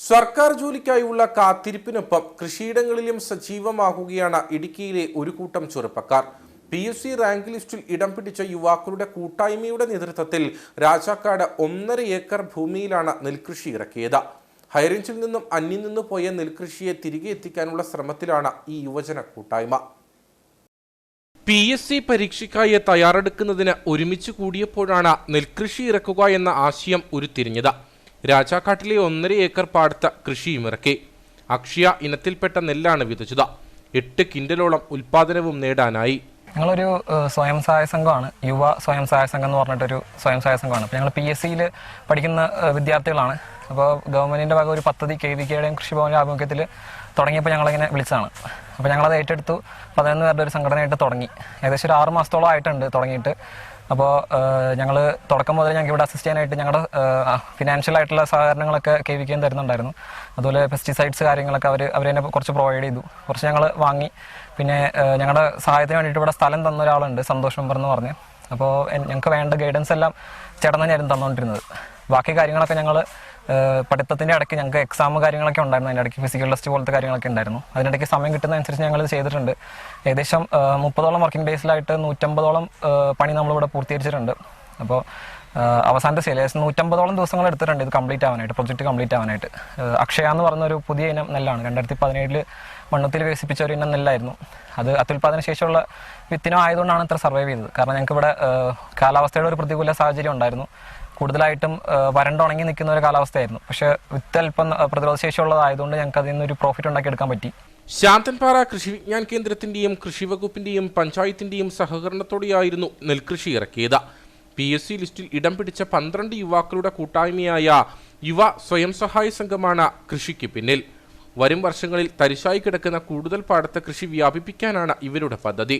സർക്കാർ ജോലിക്കായുള്ള കാത്തിരിപ്പിനൊപ്പം കൃഷിയിടങ്ങളിലും സജീവമാകുകയാണ് ഇടുക്കിയിലെ ഒരു കൂട്ടം ചെറുപ്പക്കാർ. പി എസ് സി റാങ്ക് ലിസ്റ്റിൽ ഇടം പിടിച്ച യുവാക്കളുടെ കൂട്ടായ്മയുടെ നേതൃത്വത്തിൽ രാജാക്കാട് ഒന്നര ഏക്കർ ഭൂമിയിലാണ് നെൽകൃഷി ഇറക്കിയത്. ഹൈറേഞ്ചിൽ നിന്നും അന്യം നിന്നു പോയ നെൽകൃഷിയെ തിരികെ എത്തിക്കാനുള്ള ശ്രമത്തിലാണ് ഈ യുവജന കൂട്ടായ്മ. പി എസ് സി പരീക്ഷയ്ക്കായി തയ്യാറെടുക്കുന്നതിന് ഒരുമിച്ച് കൂടിയപ്പോഴാണ് നെൽകൃഷി ഇറക്കുക എന്ന ആശയം ഉരുത്തിരിഞ്ഞത്. രാജാക്കാട്ടിലെ ഒന്നര ഏക്കർ പാടത്ത കൃഷിയും ഇറക്കി. അക്ഷയ ഇനത്തിൽപ്പെട്ട നെല്ലാണ് വിതച്ചത്. എട്ട് കിൻഡലോളം ഉൽപാദനവും നേടാനായി. ഞങ്ങളൊരു സ്വയം സഹായ സംഘമാണ്. യുവ സ്വയം സഹായ സംഘം എന്ന് പറഞ്ഞിട്ടൊരു സ്വയം സഹായ സംഘമാണ്. അപ്പോൾ ഞങ്ങൾ പി എസ് സിയിൽ പഠിക്കുന്ന വിദ്യാർത്ഥികളാണ്. അപ്പോൾ ഗവൺമെന്റിന്റെ ഭാഗം ഒരു പദ്ധതി കെ വി കെയുടെയും കൃഷിഭവന്റെ ആഭിമുഖ്യത്തിൽ തുടങ്ങിയപ്പോൾ ഞങ്ങളിങ്ങനെ വിളിച്ചതാണ്. അപ്പോൾ ഞങ്ങളത് ഏറ്റെടുത്തു. പതിനൊന്ന് പേരുടെ ഒരു സംഘടനയായിട്ട് തുടങ്ങി. ഏകദേശം ഒരു ആറ് മാസത്തോളം ആയിട്ടുണ്ട് തുടങ്ങിയിട്ട്. അപ്പോൾ ഞങ്ങൾ തുടക്കം മുതൽ ഞങ്ങൾക്ക് ഇവിടെ അസിസ്റ്റ് ചെയ്യാനായിട്ട് ഞങ്ങളുടെ ഫിനാൻഷ്യൽ ആയിട്ടുള്ള സഹകരണങ്ങളൊക്കെ കെ വി കെയും തരുന്നുണ്ടായിരുന്നു. അതുപോലെ പെസ്റ്റിസൈഡ്സ് കാര്യങ്ങളൊക്കെ അവർ അവർ തന്നെ കുറച്ച് പ്രൊവൈഡ് ചെയ്തു. കുറച്ച് ഞങ്ങൾ വാങ്ങി. പിന്നെ ഞങ്ങളുടെ സഹായത്തിന് വേണ്ടിയിട്ട് ഇവിടെ സ്ഥലം തന്ന ഒരാളുണ്ട് സന്തോഷ് മെമ്പർ എന്ന് പറഞ്ഞ്. അപ്പോൾ ഞങ്ങൾക്ക് വേണ്ട ഗൈഡൻസ് എല്ലാം ചേട്ടൻ തന്നെയായിരുന്നു തന്നുകൊണ്ടിരുന്നത് ബാക്കി കാര്യങ്ങളൊക്കെ ഞങ്ങൾ പഠിത്തത്തിന്റെ ഇടയ്ക്ക് ഞങ്ങൾക്ക് എക്സാം കാര്യങ്ങളൊക്കെ ഉണ്ടായിരുന്നു. അതിന്റെ ഇടയ്ക്ക് ഫിസിക്കൽ ടെസ്റ്റ് പോലത്തെ കാര്യങ്ങളൊക്കെ ഉണ്ടായിരുന്നു. അതിനിടയ്ക്ക് സമയം കിട്ടുന്ന അനുസരിച്ച് ഞങ്ങൾ ചെയ്തിട്ടുണ്ട്. ഏകദേശം മുപ്പതോളം വർക്കിംഗ് ഡേയ്സിലായിട്ട് നൂറ്റമ്പതോളം പണി നമ്മളിവിടെ പൂർത്തീകരിച്ചിട്ടുണ്ട്. അപ്പോൾ അവസാനത്തെ ഏകദേശം നൂറ്റമ്പതോളം ദിവസങ്ങൾ എടുത്തിട്ടുണ്ട് ഇത് കംപ്ലീറ്റ് ആവാനായിട്ട് പ്രൊജക്റ്റ് കംപ്ലീറ്റ് ആവാനായിട്ട്. അക്ഷയ എന്ന് പറയുന്ന ഒരു പുതിയ ഇനം നെല്ലാണ്. രണ്ടായിരത്തി പതിനേഴിൽ മണ്ണത്തിൽ വികസിപ്പിച്ച ഒരു ഇനം നെല്ലായിരുന്നു. അത് അത്യുൽപാദന ശേഷിയുള്ള വിത്തിനം ആയതുകൊണ്ടാണ് ഇത്ര സർവൈവ് ചെയ്തത്. കാരണം ഞങ്ങൾക്ക് ഇവിടെ കാലാവസ്ഥയുടെ ഒരു പ്രതികൂല സാഹചര്യം ഉണ്ടായിരുന്നു. കൂടുതലായിട്ടും വരണ്ട ഉണങ്ങി നിൽക്കുന്ന ഒരു കാലാവസ്ഥയായിരുന്നു. പക്ഷെ വിത്ത് അല്പം പ്രതിരോധ ശേഷിയുള്ളതായതുകൊണ്ട് ഞങ്ങൾക്ക് അതിൽ നിന്ന് ഒരു പ്രോഫിറ്റ് ഉണ്ടാക്കിയെടുക്കാൻ പറ്റി. ശാന്തൻപാറ കൃഷി വിജ്ഞാൻ കേന്ദ്രത്തിന്റെയും കൃഷി വകുപ്പിന്റെയും പഞ്ചായത്തിന്റെയും സഹകരണത്തോടെയായിരുന്നു നെൽകൃഷി ഇറക്കിയത്. പി എസ് സി ലിസ്റ്റിൽ ഇടം പിടിച്ച പന്ത്രണ്ട് യുവാക്കളുടെ കൂട്ടായ്മയായ യുവ സ്വയം സഹായ സംഘമാണ് കൃഷിക്ക് പിന്നിൽ. വരും വർഷങ്ങളിൽ തരിശായി കിടക്കുന്ന കൂടുതൽ പാടത്തെ കൃഷി വ്യാപിപ്പിക്കാനാണ് ഇവരുടെ പദ്ധതി.